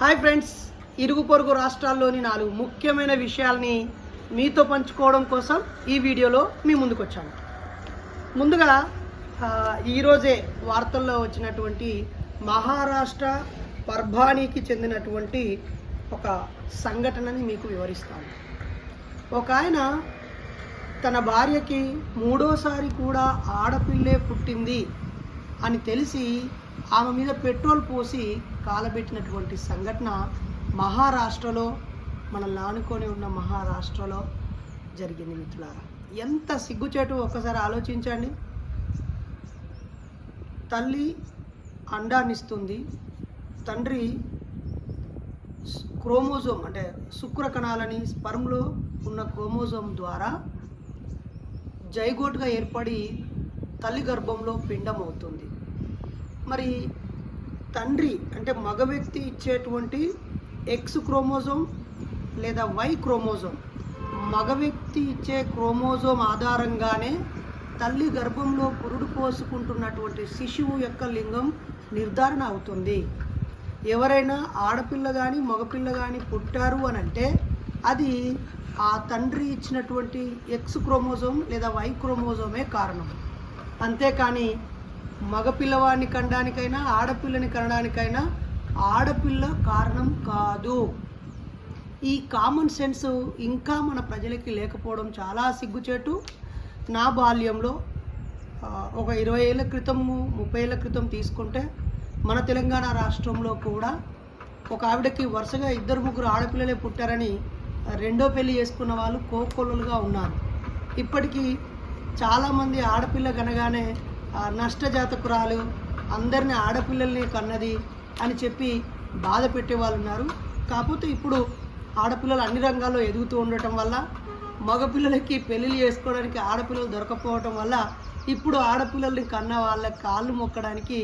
Hi friends ఇరుగు పొరుగు రాష్ట్రాల్లోని నాలుగు ముఖ్యమైన విషయాల్ని మీతో పంచుకోవడం కోసం ఈ వీడియోలో మీ ముందుకు వచ్చాను ముందుగా ఈరోజే వార్తల్లో వచ్చినటువంటి మహారాష్ట్ర పర్భానీకి చెందినటువంటి ఒక సంఘటనని మీకు వివరిస్తాను. ఒక ఆయన తన భార్యకి మూడోసారి కూడా ఆడపిల్లే పుట్టింది అని తెలిసి ఆమె మీద పెట్రోల్ పోసి కాలబెట్టినటువంటి సంఘటన మహారాష్ట్రలో మనల్ని ఆనుకొని ఉన్న మహారాష్ట్రలో జరిగింది మిత్రులారా. ఎంత సిగ్గుచేటు ఒక్కసారి ఆలోచించండి. తల్లి అండాన్నిస్తుంది తండ్రి క్రోమోజోమ్ అంటే శుక్ర కణాలని స్పర్మ్లో ఉన్న క్రోమోజోమ్ ద్వారా జైగోట్గా ఏర్పడి తల్లి గర్భంలో పిండం అవుతుంది మరి తండ్రి అంటే మగ వ్యక్తి ఇచ్చేటువంటి ఎక్స్ క్రోమోజోమ్ లేదా వై క్రోమోజోమ్. మగ వ్యక్తి ఇచ్చే క్రోమోజోమ్ ఆధారంగానే తల్లి గర్భంలో పురుడు పోసుకుంటున్నటువంటి శిశువు యొక్క లింగం నిర్ధారణ అవుతుంది. ఎవరైనా ఆడపిల్ల కానీ మగపిల్ల కానీ పుట్టారు అని అంటే అది ఆ తండ్రి ఇచ్చినటువంటి ఎక్స్ క్రోమోజోమ్ లేదా వై క్రోమోజోమే కారణం. అంతేకాని మగపిల్లవాడిని కనడానికైనా ఆడపిల్లని కనడానికైనా ఆడపిల్ల కారణం కాదు. ఈ కామన్ సెన్స్ ఇంకా మన ప్రజలకి లేకపోవడం చాలా సిగ్గుచేటు. నా బాల్యంలో ఒక ఇరవై ఏళ్ళ క్రితం ముప్పై ఏళ్ళ క్రితం తీసుకుంటే మన తెలంగాణ రాష్ట్రంలో కూడా ఒక ఆవిడకి వరుసగా ఇద్దరు ముగ్గురు ఆడపిల్లలే పుట్టారని రెండో పెళ్ళి చేసుకున్న వాళ్ళు కోకొల్లలుగా ఉన్నారు. ఇప్పటికీ చాలామంది ఆడపిల్ల కనగానే నష్టజాతకురాలు అందరిని ఆడపిల్లల్ని కన్నది అని చెప్పి బాధ పెట్టేవాళ్ళు ఉన్నారు. కాకపోతే ఇప్పుడు ఆడపిల్లలు అన్ని రంగాల్లో ఎదుగుతూ ఉండటం వల్ల మగపిల్లలకి పెళ్ళిళ్ళు చేసుకోవడానికి ఆడపిల్లలు దొరకపోవటం వల్ల ఇప్పుడు ఆడపిల్లల్ని కన్న వాళ్ళ కాళ్ళు మొక్కడానికి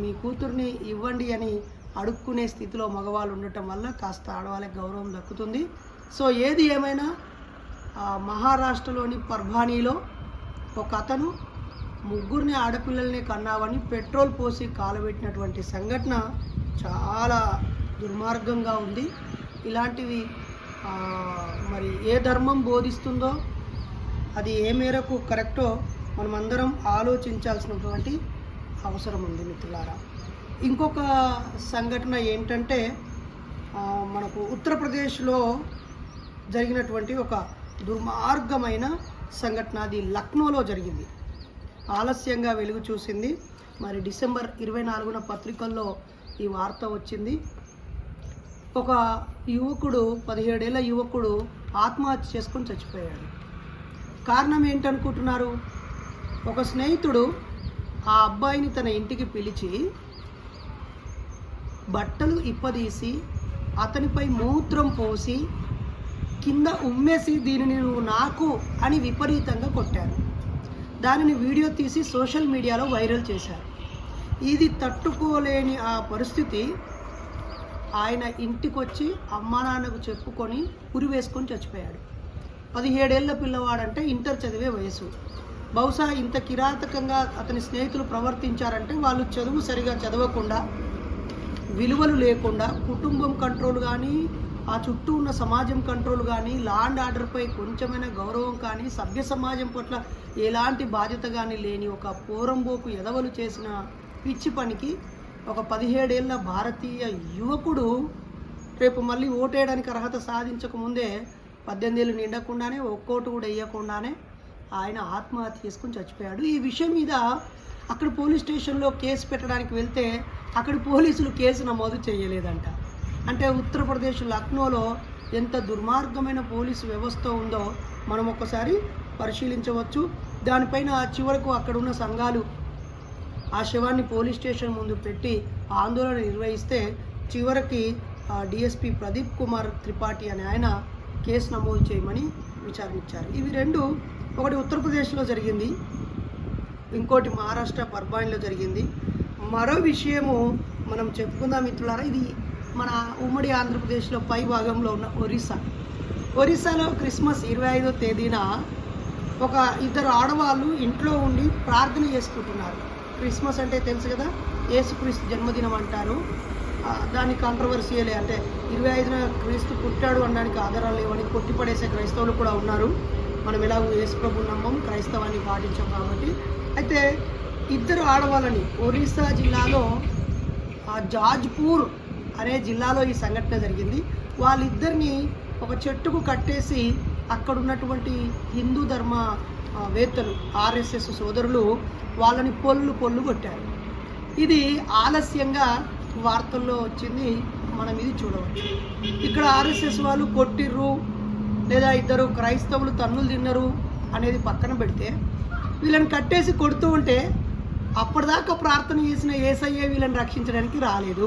మీ కూతుర్ని ఇవ్వండి అని అడుక్కునే స్థితిలో మగవాళ్ళు ఉండటం వల్ల కాస్త ఆడవాళ్ళకి గౌరవం దక్కుతుంది. సో ఏది ఏమైనా మహారాష్ట్రలోని పర్భానీలో ఒక అతను ముగ్గురిని ఆడపిల్లల్ని కన్నావని పెట్రోల్ పోసి కాలబెట్టినటువంటి సంఘటన చాలా దుర్మార్గంగా ఉంది. ఇలాంటివి మరి ఏ ధర్మం బోధిస్తుందో అది ఏ మేరకు కరెక్టో మనమందరం ఆలోచించాల్సినటువంటి అవసరం ఉంది మిత్రులారా. ఇంకొక సంఘటన ఏంటంటే మనకు ఉత్తరప్రదేశ్లో జరిగినటువంటి ఒక దుర్మార్గమైన సంఘటన అది లక్నోలో జరిగింది. ఆలస్యంగా వెలుగు చూసింది. మరి డిసెంబర్ ఇరవై నాలుగున పత్రికల్లో ఈ వార్త వచ్చింది. ఒక యువకుడు పదిహేడేళ్ళ యువకుడు ఆత్మహత్య చేసుకొని చచ్చిపోయాడు. కారణం ఏంటనుకుంటున్నారు? ఒక స్నేహితుడు ఆ అబ్బాయిని తన ఇంటికి పిలిచి బట్టలు ఇప్పదీసి అతనిపై మూత్రం పోసి కింద ఉమ్మేసి దీనిని నువ్వు నాకు అని విపరీతంగా కొట్టారు. దానిని వీడియో తీసి సోషల్ మీడియాలో వైరల్ చేశారు. ఇది తట్టుకోలేని ఆ పరిస్థితి. ఆయన ఇంటికి వచ్చి అమ్మా నాన్నకు చెప్పుకొని ఉరి వేసుకొని చచ్చిపోయాడు. పదిహేడేళ్ళ పిల్లవాడంటే ఇంటర్ చదివే వయసు. బహుశా ఇంత కిరాతకంగా అతని స్నేహితులు ప్రవర్తించారంటే వాళ్ళు చదువు సరిగా చదవకుండా విలువలు లేకుండా కుటుంబం కంట్రోల్ కానీ ఆ చుట్టూ ఉన్న సమాజం కంట్రోల్ కానీ లా అండ్ ఆర్డర్పై కొంచెమైన గౌరవం కానీ సభ్య సమాజం పట్ల ఎలాంటి బాధ్యత కానీ లేని ఒక పోరంబోకు ఎదవలు చేసిన పిచ్చి పనికి ఒక పదిహేడేళ్ళ భారతీయ యువకుడు రేపు మళ్ళీ ఓటేయడానికి అర్హత సాధించక ముందే పద్దెనిమిది ఏళ్ళు నిండకుండానే ఒక్కోటి కూడా వేయకుండానే ఆయన ఆత్మహత్య చేసుకుని చచ్చిపోయాడు. ఈ విషయం మీద అక్కడ పోలీస్ స్టేషన్లో కేసు పెట్టడానికి వెళ్తే అక్కడ పోలీసులు కేసు నమోదు చేయలేదంట. అంటే ఉత్తరప్రదేశ్ లక్నోలో ఎంత దుర్మార్గమైన పోలీసు వ్యవస్థ ఉందో మనం ఒక్కసారి పరిశీలించవచ్చు. దానిపైన చివరకు అక్కడ ఉన్న సంఘాలు ఆ శవాన్ని పోలీస్ స్టేషన్ ముందు పెట్టి ఆందోళన నిర్వహిస్తే చివరికి డిఎస్పి ప్రదీప్ కుమార్ త్రిపాఠి అనే ఆయన కేసు నమోదు చేయమని విచారించారు ఇవి రెండు ఒకటి ఉత్తరప్రదేశ్లో జరిగింది ఇంకోటి మహారాష్ట్ర పర్బాయిన్లో జరిగింది. మరో విషయము మనం చెప్పుకుందాం మిత్రులారా ఇది మన ఉమ్మడి ఆంధ్రప్రదేశ్లో పై భాగంలో ఉన్న ఒరిస్సా. ఒరిస్సాలో క్రిస్మస్ ఇరవై ఐదో తేదీన ఒక ఇద్దరు ఆడవాళ్ళు ఇంట్లో ఉండి ప్రార్థన చేసుకుంటున్నారు. క్రిస్మస్ అంటే తెలుసు కదా యేసుక్రీస్తు జన్మదినం అంటారు. దాన్ని కాంట్రవర్సీయలే అంటే ఇరవై ఐదున క్రీస్తు పుట్టాడు అనడానికి ఆధారాలు లేవని కొట్టిపడేసే క్రైస్తవులు కూడా ఉన్నారు. మనం ఎలాగో ఏసుప్రభు నమ్మం క్రైస్తవాన్ని పాటించాం కాబట్టి. అయితే ఇద్దరు ఆడవాళ్ళని ఒరిస్సా జిల్లాలో ఆ జాజ్పూర్ అనే జిల్లాలో ఈ సంఘటన జరిగింది. వాళ్ళిద్దరిని ఒక చెట్టుకు కట్టేసి అక్కడ ఉన్నటువంటి హిందూ ధర్మ వేత్తలు ఆర్ఎస్ఎస్ సోదరులు వాళ్ళని పొల్లు పొల్లు కొట్టారు. ఇది ఆలస్యంగా వార్తల్లో వచ్చింది. మనం ఇది చూడవచ్చు. ఇక్కడ ఆర్ఎస్ఎస్ వాళ్ళు కొట్టిర్రు లేదా ఇద్దరు క్రైస్తవులు తన్నులు తిన్నారు అనేది పక్కన పెడితే వీళ్ళని కట్టేసి కొడుతూ ఉంటే అప్పటిదాకా ప్రార్థన చేసిన ఏసయ్య వీళ్ళని రక్షించడానికి రాలేదు.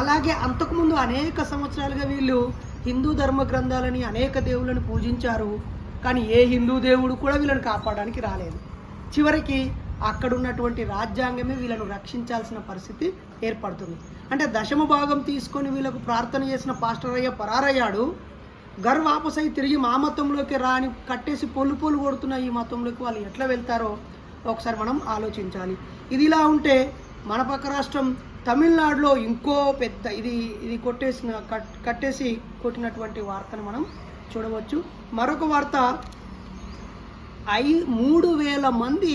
అలాగే అంతకుముందు అనేక సంవత్సరాలుగా వీళ్ళు హిందూ ధర్మ గ్రంథాలని అనేక దేవుళ్ళని పూజించారు. కానీ ఏ హిందూ దేవుడు కూడా వీళ్ళని కాపాడడానికి రాలేదు. చివరికి అక్కడ ఉన్నటువంటి రాజ్యాంగమే వీళ్ళను రక్షించాల్సిన పరిస్థితి ఏర్పడుతుంది. అంటే దశమ భాగం తీసుకొని వీళ్ళకు ప్రార్థన చేసిన పాస్టర్ అయ్య పరారయ్యాడు. గర్ అయి తిరిగి మా మతంలోకి రాని కట్టేసి పొల్లు పొల్లు కొడుతున్న ఈ మతంలోకి వాళ్ళు ఎట్లా వెళ్తారో ఒకసారి మనం ఆలోచించాలి. ఇది ఇలా ఉంటే మన పక్క రాష్ట్రం తమిళనాడులో ఇంకో పెద్ద ఇది ఇది కొట్టేసిన కట్ కట్టేసి కొట్టినటువంటి వార్తను మనం చూడవచ్చు. మరొక వార్త ఐ మూడు వేల మంది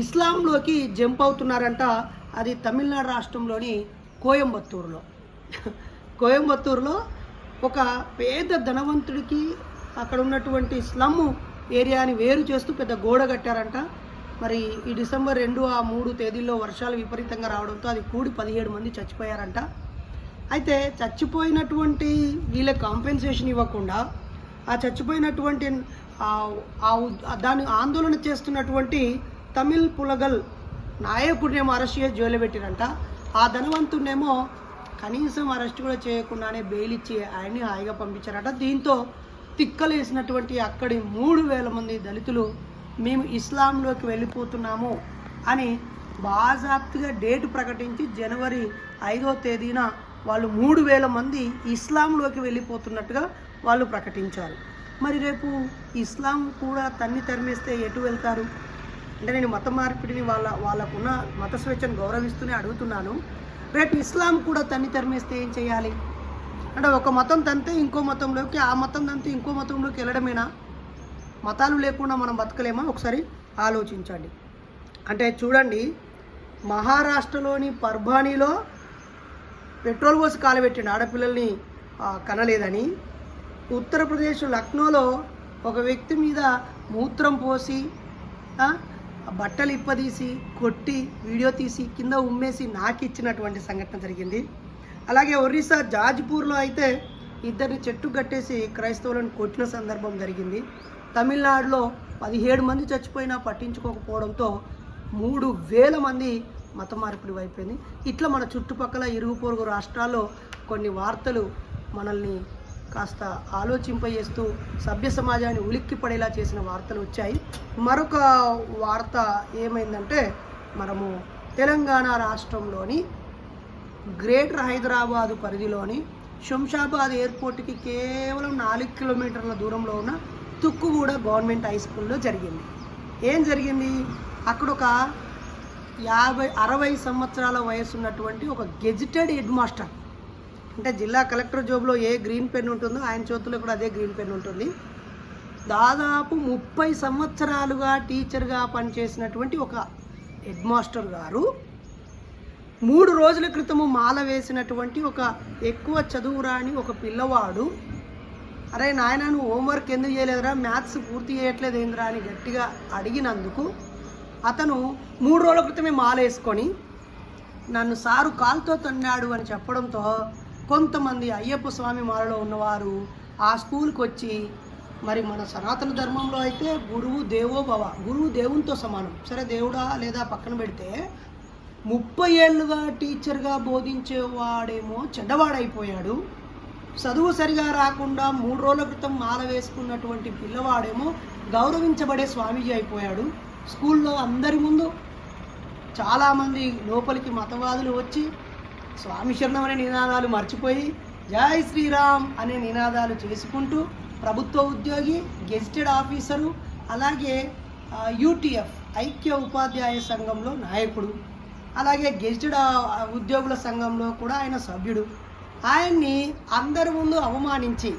ఇస్లాంలోకి జంప్ అవుతున్నారంట. అది తమిళనాడు రాష్ట్రంలోని కోయంబత్తూరులో. కోయంబత్తూరులో ఒక పేద ధనవంతుడికి అక్కడ ఉన్నటువంటి స్లమ్ ఏరియాని వేరు చేస్తూ పెద్ద గోడ కట్టారంట. మరి ఈ డిసెంబర్ రెండు ఆ మూడు తేదీల్లో వర్షాలు విపరీతంగా రావడంతో అది కూడి పదిహేడు మంది చచ్చిపోయారంట. అయితే చచ్చిపోయినటువంటి వీళ్ళ కాంపెన్సేషన్ ఇవ్వకుండా ఆ చచ్చిపోయినటువంటి ఆ- దాన్ని ఆందోళన చేస్తున్నటువంటి తమిళ్ పులగల్ నాయకుడినేమో అరెస్ట్ చేసి జైలు పెట్టిరంట. ఆ ధనవంతుడినేమో కనీసం అరెస్ట్ కూడా చేయకుండానే బెయిల్ ఇచ్చి ఆయన్ని హాయిగా పంపించారట. దీంతో తిక్కలేసినటువంటి అక్కడి మూడు వేల మంది దళితులు మేము ఇస్లాంలోకి వెళ్ళిపోతున్నాము అని బాజాప్తిగా డేట్ ప్రకటించి జనవరి ఐదో తేదీన వాళ్ళు మూడు వేల మంది ఇస్లాంలోకి వెళ్ళిపోతున్నట్టుగా వాళ్ళు ప్రకటించారు. మరి రేపు ఇస్లాం కూడా తన్ని తరిమేస్తే ఎటు వెళ్తారు? అంటే నేను మత మార్పిడిని వాళ్ళ వాళ్ళకున్న మత స్వేచ్ఛను గౌరవిస్తూనే అడుగుతున్నాను. రేపు ఇస్లాం కూడా తన్ని తరిమేస్తే ఏం చేయాలి? అంటే ఒక మతం తంతే ఇంకో మతంలోకి ఆ మతం తంతే ఇంకో మతంలోకి వెళ్ళడమేనా? మతాలు లేకుండా మనం బతకలేమా? ఒకసారి ఆలోచించండి. అంటే చూడండి మహారాష్ట్రలోని పర్భానీలో పెట్రోల్ పోసి కాలబెట్టిండు ఆడపిల్లల్ని కనలేదని ఉత్తరప్రదేశ్ లక్నోలో ఒక వ్యక్తి మీద మూత్రం పోసి బట్టలు ఇప్పదీసి కొట్టి వీడియో తీసి కింద ఉమ్మేసి నాకు ఇచ్చినటువంటి సంఘటన జరిగింది. అలాగే ఒరిస్సా జాజ్పూర్లో అయితే ఇద్దరిని చెట్టు కట్టేసి క్రైస్తవులను కొట్టిన సందర్భం జరిగింది. తమిళనాడులో పదిహేడు మంది చచ్చిపోయినా పట్టించుకోకపోవడంతో మూడు వేల మంది మత మార్పిడి అయిపోయింది. ఇట్లా మన చుట్టుపక్కల ఇరుగు పొరుగు రాష్ట్రాల్లో కొన్ని వార్తలు మనల్ని కాస్త ఆలోచింపజేస్తూ సభ్య సమాజాన్ని ఉలిక్కి పడేలా చేసిన వార్తలు వచ్చాయి. మరొక వార్త ఏమైందంటే మనము తెలంగాణ రాష్ట్రంలోని గ్రేటర్ హైదరాబాదు పరిధిలోని శంషాబాద్ ఎయిర్పోర్ట్కి కేవలం నాలుగు కిలోమీటర్ల దూరంలో ఉన్న తుక్కుగూడ గవర్నమెంట్ హై స్కూల్లో జరిగింది. ఏం జరిగింది? అక్కడ ఒక యాభై అరవై సంవత్సరాల వయసు ఉన్నటువంటి ఒక గెజిటెడ్ హెడ్ మాస్టర్. అంటే జిల్లా కలెక్టర్ జాబ్లో ఏ గ్రీన్ పెన్ ఉంటుందో ఆయన చేతుల్లో కూడా అదే గ్రీన్ పెన్ ఉంటుంది. దాదాపు ముప్పై సంవత్సరాలుగా టీచర్గా పనిచేసినటువంటి ఒక హెడ్ మాస్టర్ గారు మూడు రోజుల క్రితము మాల వేసినటువంటి ఒక ఎక్కువ చదువు రాని ఒక పిల్లవాడు అరే నాయన నువ్వు హోంవర్క్ ఎందుకు చేయలేదురా? మ్యాథ్స్ పూర్తి చేయట్లేదు ఏందిరా అని గట్టిగా అడిగినందుకు అతను మూడు రోజుల క్రితమే మాలేసుకొని నన్ను సారు కాలుతో తన్నాడు అని చెప్పడంతో కొంతమంది అయ్యప్ప స్వామి మాలలో ఉన్నవారు ఆ స్కూల్కి వచ్చి మరి మన సనాతన ధర్మంలో అయితే గురువు దేవో భవ గురువు దేవునితో సమానం. సరే దేవుడా లేదా పక్కన పెడితే ముప్పై ఏళ్ళుగా టీచర్గా బోధించేవాడేమో చెడ్డవాడైపోయాడు. చదువు సరిగా రాకుండా మూడు రోజుల క్రితం మాల వేసుకున్నటువంటి పిల్లవాడేమో గౌరవించబడే స్వామీజీ అయిపోయాడు. స్కూల్లో అందరి ముందు చాలామంది లోపలికి మతవాదులు వచ్చి స్వామి శరణం అనే నినాదాలు మర్చిపోయి జై శ్రీరామ్ అనే నినాదాలు చేసుకుంటూ ప్రభుత్వ ఉద్యోగి గెజిటెడ్ ఆఫీసరు అలాగే యూటీఎఫ్ ఐక్య ఉపాధ్యాయ సంఘంలో నాయకుడు అలాగే గెజిటెడ్ ఉద్యోగుల సంఘంలో కూడా ఆయన సభ్యుడు. ఆయన్ని అందరి ముందు అవమానించి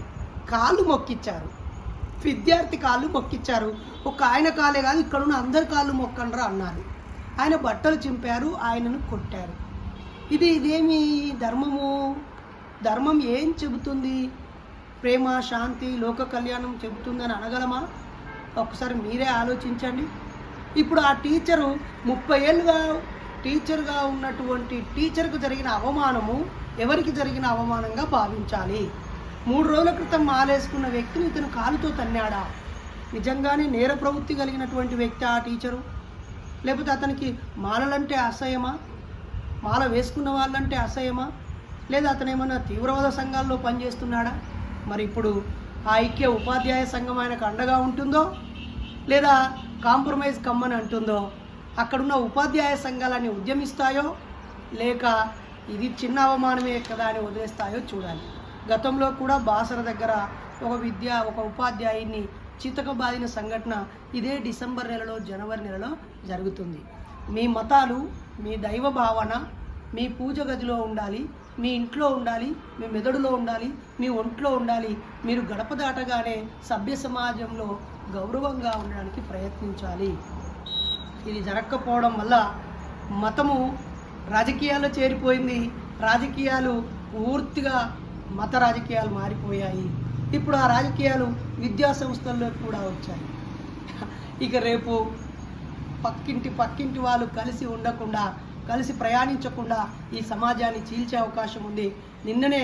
కాళ్ళు మొక్కిచ్చారు. విద్యార్థి కాళ్ళు మొక్కిచ్చారు. ఒక ఆయన కాలే కాదు ఇక్కడ ఉన్న అందరి కాళ్ళు మొక్కండ్రా అన్నారు. ఆయన బట్టలు చింపారు ఆయనను కొట్టారు. ఇది ఇదేమి ధర్మము? ధర్మం ఏం చెబుతుంది? ప్రేమ శాంతి లోక కళ్యాణం చెబుతుందని అనగలమా? ఒకసారి మీరే ఆలోచించండి. ఇప్పుడు ఆ టీచరు ముప్పై ఏళ్ళుగా టీచర్గా ఉన్నటువంటి టీచర్కు జరిగిన అవమానము ఎవరికి జరిగిన అవమానంగా భావించాలి? మూడు రోజుల క్రితం మాలేసుకున్న వ్యక్తిని ఇతను కాలుతో తన్నాడా? నిజంగానే నేర ప్రవృత్తి కలిగినటువంటి వ్యక్తి ఆ టీచరు? లేకపోతే అతనికి మాలలంటే అసహ్యమా? మాల వేసుకున్న వాళ్ళంటే అసహ్యమా? లేదా అతను ఏమైనా తీవ్రవాద సంఘాల్లో పనిచేస్తున్నాడా? మరి ఇప్పుడు ఆ ఐక్య ఉపాధ్యాయ సంఘం ఆయనకు అండగా ఉంటుందో? లేదా కాంప్రమైజ్ కమ్మని అంటుందో? అక్కడున్న ఉపాధ్యాయ సంఘాలన్నీ ఉద్యమిస్తాయో లేక ఇది చిన్న అవమానమే కదా అని వదిలేస్తాయో చూడాలి. గతంలో కూడా బాసర దగ్గర ఒక విద్య ఒక ఉపాధ్యాయుని చితక బాధిన సంఘటన ఇదే డిసెంబర్ నెలలో జనవరి నెలలో జరుగుతుంది. మీ మతాలు మీ దైవ భావన మీ పూజ గదిలో ఉండాలి మీ ఇంట్లో ఉండాలి మీ మెదడులో ఉండాలి మీ ఒంట్లో ఉండాలి మీరు గడప దాటగానే సభ్య సమాజంలో గౌరవంగా ఉండడానికి ప్రయత్నించాలి. ఇది జరగకపోవడం వల్ల మతము రాజకీయాల్లో చేరిపోయింది. రాజకీయాలు పూర్తిగా మత రాజకీయాలు మారిపోయాయి. ఇప్పుడు ఆ రాజకీయాలు విద్యా సంస్థల్లో కూడా వచ్చాయి. ఇక రేపు పక్కింటి పక్కింటి వాళ్ళు కలిసి ఉండకుండా కలిసి ప్రయాణించకుండా ఈ సమాజాన్ని చీల్చే అవకాశం ఉంది. నిన్ననే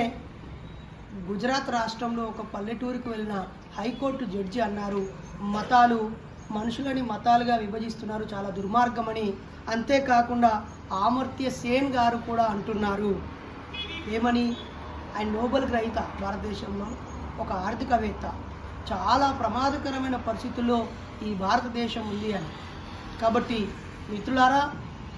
గుజరాత్ రాష్ట్రంలో ఒక పల్లెటూరుకు వెళ్ళిన హైకోర్టు జడ్జి అన్నారు మతాలు మనుషులని మతాలుగా విభజిస్తున్నారు. చాలా దుర్మార్గమని. అంతేకాకుండా ఆమర్త్య సేన్ గారు కూడా అంటున్నారు. ఏమని? ఆయన నోబెల్ గ్రహీత భారతదేశంలో ఒక ఆర్థికవేత్త. చాలా ప్రమాదకరమైన పరిస్థితుల్లో ఈ భారతదేశం ఉంది అని. కాబట్టి మిత్రులారా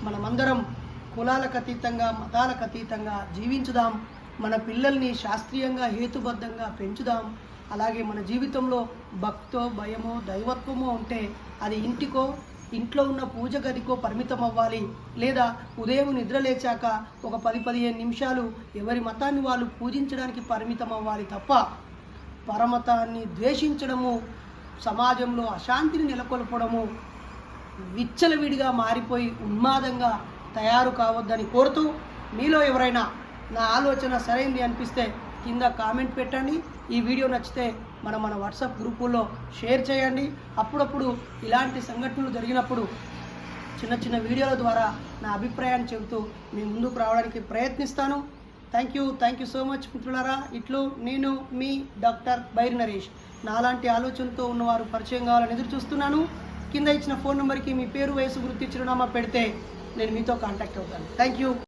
మనమందరం కులాలకు అతీతంగా మతాలకు అతీతంగా జీవించుదాం. మన పిల్లల్ని శాస్త్రీయంగా హేతుబద్ధంగా పెంచుదాం. అలాగే మన జీవితంలో భక్తో భయమో దైవత్వమో ఉంటే అది ఇంటికో ఇంట్లో ఉన్న పూజ గదికో పరిమితం అవ్వాలి లేదా ఉదయం నిద్ర లేచాక ఒక పది పదిహేను నిమిషాలు ఎవరి మతాన్ని వాళ్ళు పూజించడానికి పరిమితం అవ్వాలి తప్ప పరమతాన్ని ద్వేషించడము సమాజంలో అశాంతిని నెలకొల్పడము విచ్చలవిడిగా మారిపోయి ఉన్మాదంగా తయారు కావద్దని కోరుతూ మీలో ఎవరైనా నా ఆలోచన సరైంది అనిపిస్తే కింద కామెంట్ పెట్టండి. ఈ వీడియో నచ్చితే మన మన వాట్సాప్ గ్రూపుల్లో షేర్ చేయండి. అప్పుడప్పుడు ఇలాంటి సంఘటనలు జరిగినప్పుడు చిన్న చిన్న వీడియోల ద్వారా నా అభిప్రాయాన్ని చెబుతూ మీ ముందుకు రావడానికి ప్రయత్నిస్తాను. Thank you thank you so much మిత్రులారా. ఇట్లు నేను మీ డాక్టర్ బైర్ నరేష్. నాలాంటి ఆలోచనతో ఉన్నవారు పరిచయం కావాలని ఎదురు చూస్తున్నాను. కింద ఇచ్చిన ఫోన్ నెంబర్కి మీ పేరు వయసు గుర్తి చిరునామా పెడితే నేను మీతో కాంటాక్ట్ అవుతాను. Thank you